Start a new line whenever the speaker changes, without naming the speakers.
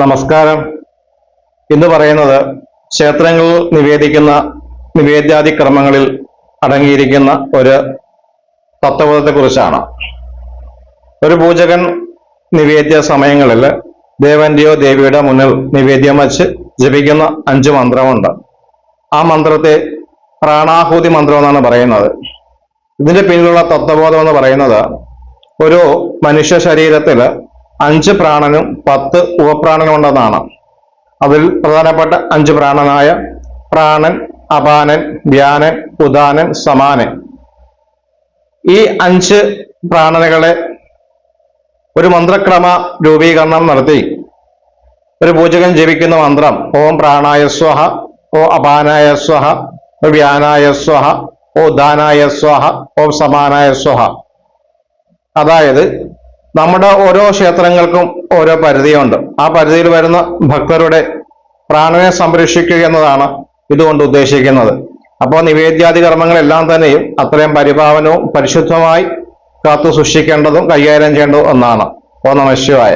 നമസ്കാരം. ഇന്ന് പറയുന്നത് ക്ഷേത്രങ്ങളിൽ നിവേദിക്കുന്ന നിവേദ്യാദി ക്രമങ്ങളിൽ അടങ്ങിയിരിക്കുന്ന ഒരു തത്വബോധത്തെ കുറിച്ചാണ് ഒരു പൂജകൻ നിവേദ്യ സമയങ്ങളിൽ ദേവന്റെയോ ദേവിയുടെ മുന്നിൽ നിവേദ്യം വച്ച് ജപിക്കുന്ന അഞ്ച് മന്ത്രമുണ്ട്. ആ മന്ത്രത്തെ പ്രാണാഹൂതി മന്ത്രം എന്നാണ് പറയുന്നത്. ഇതിന്റെ പിന്നിലുള്ള തത്വബോധം എന്ന് പറയുന്നത് ഒരു മനുഷ്യ ശരീരത്തിൽ അഞ്ച് പ്രാണനും പത്ത് ഉപപ്രാണനും ഉണ്ടെന്നാണ്. അതിൽ പ്രധാനപ്പെട്ട അഞ്ച് പ്രാണനായ പ്രാണൻ അപാനൻ വ്യാനൻ ഉദാനൻ സമാനൻ. ഈ അഞ്ച് പ്രാണനകളെ ഒരു മന്ത്രക്രമ രൂപീകരണം നടത്തി. ഒരു പൂജകൻ ജപിക്കുന്ന മന്ത്രം ഓം പ്രാണായ സ്വഹ ഓ അപാനായ സ്വഹ ഓ വ്യാനായ സ്വഹ ഓ ദാനായ സ്വഹ ഓം സമാനായ സ്വഹ. അതായത് നമ്മുടെ ഓരോ ക്ഷേത്രങ്ങൾക്കും ഓരോ പരിധിയുണ്ട്. ആ പരിധിയിൽ വരുന്ന ഭക്തരുടെ പ്രാണനെ സംരക്ഷിക്കുക എന്നതാണ് ഇതുകൊണ്ട് ഉദ്ദേശിക്കുന്നത്. അപ്പോൾ നിവേദ്യാദി കർമ്മങ്ങളെല്ലാം തന്നെയും അത്രയും പരിപാവനവും പരിശുദ്ധമായി കാത്തു സൂക്ഷിക്കേണ്ടതും കൈകാര്യം ചെയ്യേണ്ടതും ഒന്നാണ്. ഓ നമ ശിവായ.